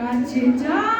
কাছে যা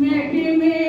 মেঘে মেঘে